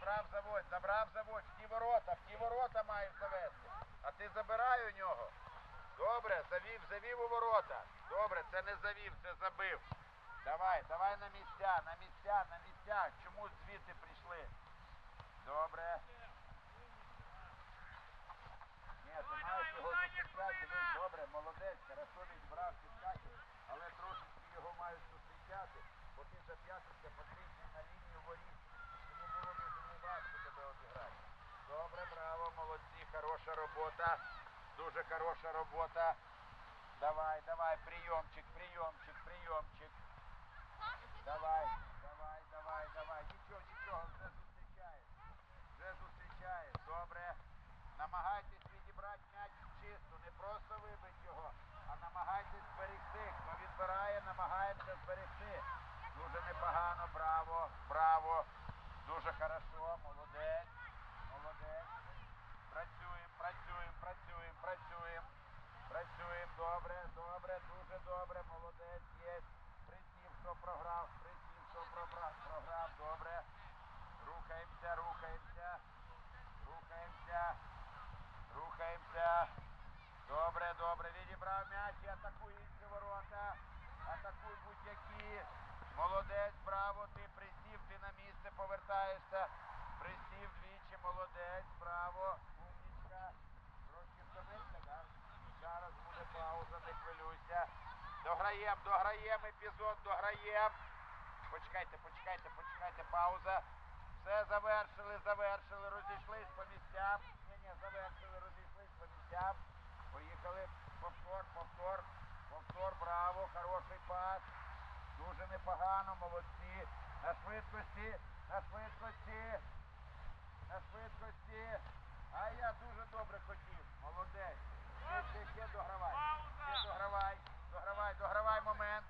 забрав, заводь, забрав, заводь, в ті ворота, в ті ворота маєш завести. А ти забирай у нього. Добре, завів, завів у ворота. Добре, це не завів, це забив. Давай, давай на місця, на місця, на місця. Чому звідти прийшли? Добре. Ні, ти маєш його зустрічати, дивись, добре, молодець, хорошо відбрав підскаків, але трошечки його маєш зустрічати, бо ти зап'ятився потрібно на лінію воріт. Тому було дуже неважко тебе обіграти. Добре, браво, молодці, хороша робота. Дуже хороша робота. Давай, давай, прийомчик, прийомчик, прийомчик. Давай, давай, давай, давай. Нічого, нічого, вже зустрічаєш. Вже зустрічаєш. Добре. Намагайтесь відібрати м'яч чисто, не просто вибити його, а намагайтесь зберегти. Хто відбирає, намагається зберегти. Дуже непогано, браво, браво. Дуже хорошо, молодець, молодець. Працюємо, працюємо, працюємо, працюємо. Працюємо, добре, добре, дуже добре, молодець, є. Присів, хто програв, присів, хто програв, програв, добре. Рухаємося, рухаємося, рухаємося, рухаємося. Добре, добре, відібрав м'яч і атакуй інші ворота. Атакуй будь-які. Молодець, браво, ти присів, ти на місце повертаєшся. Присів двічі, молодець, браво, умнічка. Трошки втомився, так? Зараз буде пауза, не хвилюйся. Дограєм, дограєм епізод, дограєм. Почекайте, почекайте, почекайте, пауза. Все завершили, завершили, розійшлись по місцям. Ні, ні, завершили, розійшлись по місцям. Поїхали. Повтор, повтор, повтор, браво, хороший пас. Непогано, молодці. На швидкості, на швидкості, на швидкості. А я дуже добре хотів. Молодець. Ще, ще, ще догравай. Ще догравай. Догравай, догравай момент.